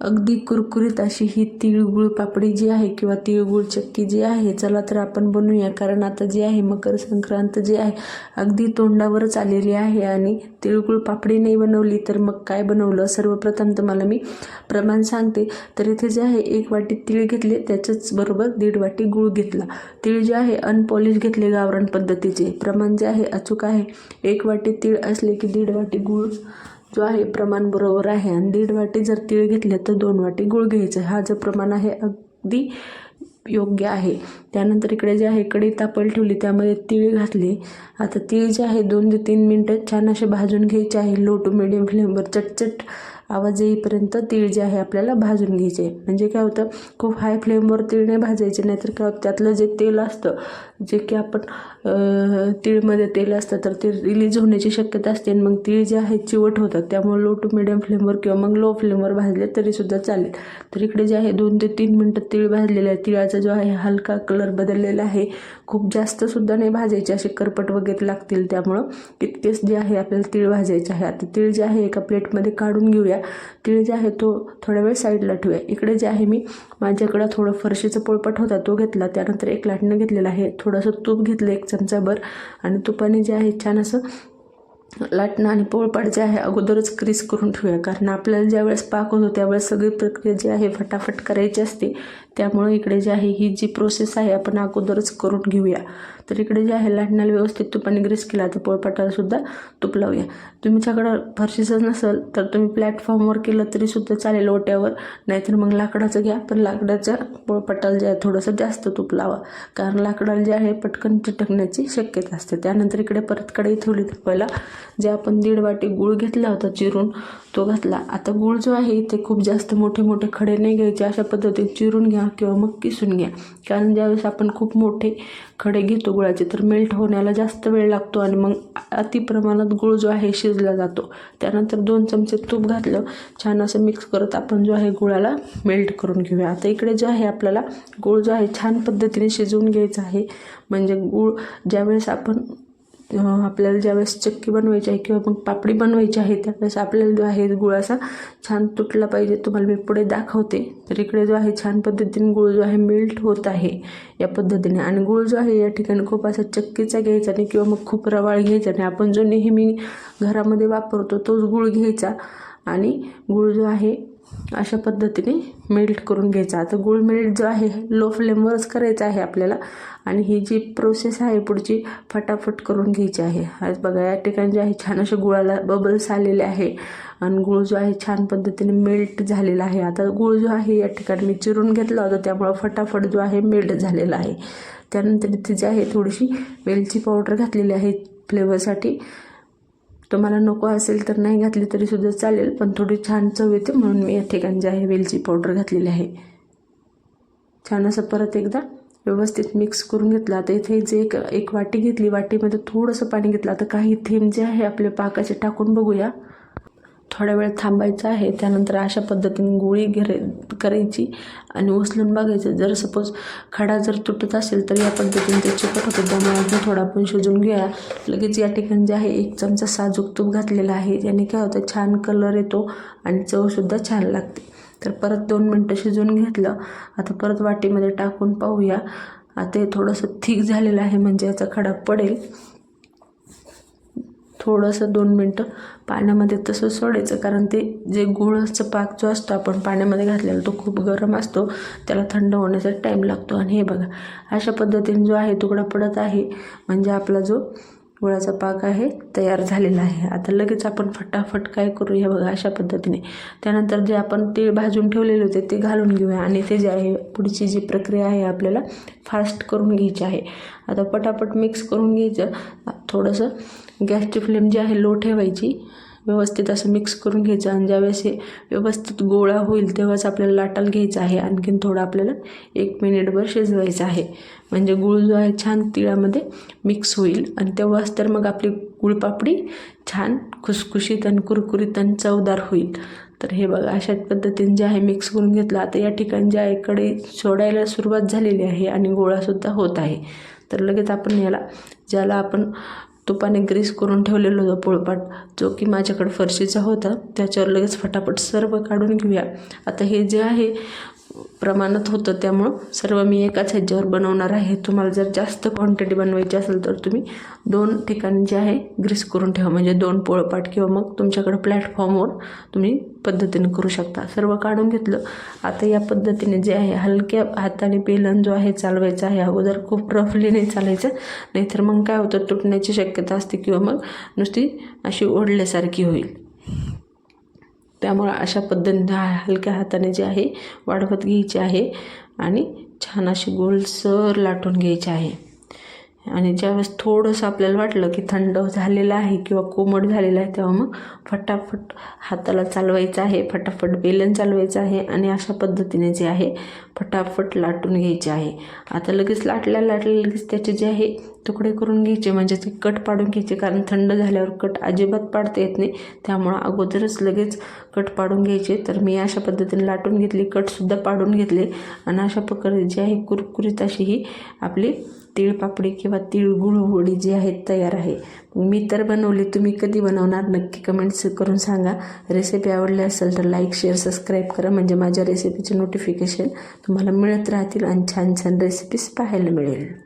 अगदी कुरकुरीत अशी ही तिळगुळ पापडी जी आहे किंवा तिळगुळ चक्की जी आहे चला तर आपण बनवूया. कारण आता जी आहे मकर संक्रांत जी आहे अगदी तोंडावरच आलेली आहे आणि तिळगुळ पापडी नाही बनवली तर मग काय बनवलं? सर्वप्रथम तुम्हाला मी प्रमाण सांगते. तर इथे जे आहे एक वाटी तीळ घेतले त्याच्याच बरोबर दीड वाटी गूळ घेतला. तीळ जे आहे अनपॉलिश घेतले गावरान पद्धतीचे. प्रमाण जे आहे अचूक आहे. एक वाटी तीळ असले की दीड वाटी गूळ जो आहे प्रमाण बरोबर आहे. आणि दीड वाटी जर तीळ घेतले तर दोन वाटी गुळ घ्यायचं. हा जो प्रमाण आहे अगदी योग्य आहे. त्यानंतर इकडे जे आहे कढी तापल ठेवली त्यामध्ये तीळ घातले. आता तीळ जे आहे दोन ते तीन मिनटं छान असे भाजून घ्यायचे आहे. लो टू मिडियम फ्लेमवर चटचट आवाज येईपर्यंत तीळ जे आहे आपल्याला भाजून घ्यायचे. म्हणजे काय होतं खूप हाय फ्लेमवर तीळ नाही भाजायचे नाहीतर काय होतं त्यातलं जे तेल असतं जे की आपण तीळमध्ये तेल असतं तर ते रिलीज होण्याची शक्यता असते आणि मग तीळ जे आहे चिवट होतात त्यामुळे लो टू मिडियम फ्लेमवर किंवा मग लो फ्लेमवर भाजले तरीसुद्धा चालेल. तर इकडे जे आहे दोन ते तीन मिनटं तीळ भाजलेले आहे. तिळाचा जो आहे हलका कलर बदललेला आहे. खूप जास्तसुद्धा नाही भाजायचे असे करपट वगैरे लागतील त्यामुळं. इतकेच जे आहे आपल्याला तीळ भाजायचे आहे. आता तीळ जे आहे एका प्लेटमध्ये काढून घेऊया. तीळ जे आहे तो थोडा वेळ साईडला ठेवूया. इकडे जे आहे मी माझ्याकडं थोडं फरशीचं पोळपट होता तो घेतला. त्यानंतर एक लाटणं घेतलेलं आहे. थोडंसं तूप घेतलं एक चमचाभर. आणि तुपाने जे आहे छान असं लाटणं आणि पोळपाट जे आहे अगोदरच क्रीस करून ठेवूया. कारण आपल्याला ज्यावेळेस पाक होतो त्यावेळेस सगळी प्रक्रिया जी आहे फटाफट करायची असते. त्यामुळे इकडे जे आहे ही जी प्रोसेस आहे आपण अगोदरच करून घेऊया. तर इकडे जे आहे लाटण्याला व्यवस्थित तुपाने ग्रीस केला तर पोळपाटालासुद्धा तूप लावूया. तुमच्याकडं फरशीचं नसेल तर तुम्ही प्लॅटफॉर्मवर केलं तरीसुद्धा चालेल ओट्यावर. नाहीतर मग लाकडाचं घ्या पण लाकडाच्या पोळपाटाला जे आहे थोडंसं जास्त तूप लावा. कारण लाकडाला जे आहे पटकन चिटकण्याची शक्यता असते. त्यानंतर इकडे परत कढई ठेवली तर पहिला जे आपण दीड वाटी गूळ घेतला होता चिरून तो घातला. आता गूळ जो आहे ते खूप जास्त मोठे मोठे खडे नाही घ्यायचे. अशा पद्धतीने चिरून घ्या. किंवा मग किसून घ्या. कारण ज्यावेळेस आपण खूप मोठे खडे घेतो गुळाचे तर मेल्ट होण्याला जास्त वेळ लागतो आणि मग अति प्रमाणात गूळ जो आहे शिजला जातो. त्यानंतर दोन चमचे तूप घातलं छान असं मिक्स करत आपण जो आहे गुळाला मेल्ट करून घेऊया. आता इकडे जो आहे आपल्याला गूळ जो आहे छान पद्धतीने शिजवून घ्यायचा आहे. म्हणजे गूळ ज्यावेळेस आपण आपल्याला ज्यावेळेस चक्की बनवायची आहे किंवा मग पापडी बनवायची आहे त्यावेळेस आपल्याला जो आहे गुळाचा छान तुटला पाहिजे. तुम्हाला मी पुढे दाखवते. तर इकडे जो आहे छान पद्धतीने गुळ जो आहे मेल्ट होत आहे या पद्धतीने. आणि गुळ जो आहे या ठिकाणी खूप असा चक्कीचा घ्यायचा नाही किंवा मग खूप रवाळ घ्यायचा नाही. आपण जो नेहमी घरामध्ये वापरतो तोच गुळ घ्यायचा. आणि गुळ जो आहे अशा पद्धतीने मेल्ट करून घ्यायचा. आता गुळ मेल्ट जो आहे लो फ्लेमवरच करायचा आहे आपल्याला. आणि ही जी प्रोसेस आहे पुढची फटाफट करून घ्यायची आहे. आज बघा या ठिकाणी जे आहे छान असे गुळाला बबल्स आलेले आहे. आणि गुळ जो आहे छान पद्धतीने मेल्ट झालेला आहे. आता गुळ जो आहे या ठिकाणी मी चिरून घेतला होता. त्यामुळं फटाफट जो आहे मेल्ट झालेला आहे. त्यानंतर इथे जे आहे थोडीशी वेलची पावडर घातलेली आहे फ्लेवरसाठी तुम्हाला नको असेल तर नाही घातली तरी सुद्धा चालेल पण थोडी छान चव येते म्हणून मी या ठिकाणी जे आहे वेलची पावडर घातलेली आहे. छान असं परत एकदा व्यवस्थित मिक्स करून घेतला. आता इथे जे एक एक वाटी घेतली वाटीमध्ये थोडंसं पाणी घेतलं. आता काही थेंब जे आहे आपले पाकाचे टाकून बघूया. थोड्या वेळ थांबायचं आहे. त्यानंतर अशा पद्धतीने गोळी घे करायची आणि उचलून बघायचं. जर सपोज खडा जर तुटत असेल तर या पद्धतीने ते चिकट होतं. त्यामुळे अजून थोडा आपण शिजून घेऊया. लगेच या ठिकाणी जे आहे एक चमचा साजूक तूप घातलेला आहे. याने काय होतं छान कलर येतो आणि चवसुद्धा छान लागते. तर परत दोन मिनटं शिजवून घेतलं. आता परत वाटीमध्ये टाकून पाहूया. आता हे थोडंसं थिक झालेलं आहे म्हणजे याचा खडा पडेल. थोडंसं दोन मिनटं पाण्यामध्ये तसं सोडायचं कारण ते जे गुळाचा पाक जो असतो आपण पाण्यामध्ये घातलेला तो खूप गरम असतो. त्याला थंड होण्याचा टाईम लागतो. आणि हे बघा अशा पद्धतीने जो आहे तुकडा पडत आहे म्हणजे आपला जो गुळाचा पाक आहे तयार झालेला आहे. आता लगेच आपण फटाफट काय करू हे बघा अशा पद्धतीने. त्यानंतर जे आपण तीळ भाजून ठेवलेले होते ते घालून घेऊया. आणि ते जे आहे पुढची जी प्रक्रिया आहे आपल्याला फास्ट करून घ्यायची आहे. आता पटापट मिक्स करून घ्यायचं. थोडंसं गॅसची फ्लेम जी आहे लो ठेवायची. व्यवस्थित असं मिक्स करून घ्यायचं आणि ज्यावेळेस हे व्यवस्थित गोळा होईल तेव्हाच आपल्याला लाटाल घ्यायचं आहे. आणखीन थोडं आपल्याला एक मिनिटभर शिजवायचं आहे. म्हणजे गुळ जो आहे छान तिळामध्ये मिक्स होईल. आणि तेव्हाच तर मग आपली गुळपापडी छान खुसखुशीत आणि कुरकुरीत आणि चवदार होईल. तर हे बघा अशा पद्धतीने जे आहे मिक्स करून घेतलं. आता या ठिकाणी जे आहे कडे सोडायला सुरुवात झालेली आहे आणि गोळासुद्धा होत आहे. तर लगेच आपण याला ज्याला आपण तुपाने ग्रीस करून ठेवलेलं होतं पोळपाट जो की माझ्याकडे फरशीचा होता. त्याच्यावर लगेच फटाफट सर्व काढून घेऊया. आता हे जे आहे प्रमाणात होतं त्यामुळं सर्व मी एकाच ह्याच्यावर बनवणार आहे. तुम्हाला जर जास्त क्वांटिटी बनवायची असेल तर तुम्ही दोन ठिकाणी जे आहे ग्रीस करून ठेवा. म्हणजे दोन पोळपाट किंवा मग तुमच्याकडे प्लॅटफॉर्मवर तुम्ही पद्धतीने करू शकता. सर्व काढून घेतलं. आता या पद्धतीने जे आहे हलक्या हाताने बेलन जो आहे चालवायचा आहे. अगोदर खूप रफली नाही चालायचं. नाहीतर मग काय होतं तुटण्याची शक्यता असते किंवा मग नुसती अशी ओढल्यासारखी होईल. त्यामुळं अशा पद्धतीने हलक्या हाताने जे आहे वाढवत घ्यायचे आहे आणि छान अशी गोलसर लाटून घ्यायची आहे. आणि ज्यावेळेस थोडंसं आपल्याला वाटलं की थंड झालेलं आहे किंवा कोमट झालेलं आहे तेव्हा मग फटाफट हाताला चालवायचं आहे फटाफट बेलन चालवायचं आहे आणि अशा पद्धतीने जे आहे फटाफट लाटून घ्यायचे आहे. आता लगेच लाटल्या लाटल्या लगेच त्याचे जे आहे तुकडे करून घ्यायचे म्हणजे ते कट पाडून घ्यायचे कारण थंड झाल्यावर कट अजिबात पाडता येत नाही. त्यामुळं अगोदरच लगेच कट पाडून घ्यायचे. तर मी अशा पद्धतीने लाटून घेतली कटसुद्धा पाडून घेतले. आणि अशा प्रकारे जे आहे कुरकुरीत अशी ही आपली तिळपापडी किंवा तिळगुळ वडी जी आहेत तयार आहे. मी तर बनवली तुम्ही कधी बनवणार नक्की कमेंट्स करून सांगा. रेसिपी आवडली असेल तर लाईक शेअर सबस्क्राईब करा. म्हणजे माझ्या रेसिपीचे नोटिफिकेशन तुम्हाला मिळत राहतील आणि छान छान रेसिपीज पाहायला मिळेल.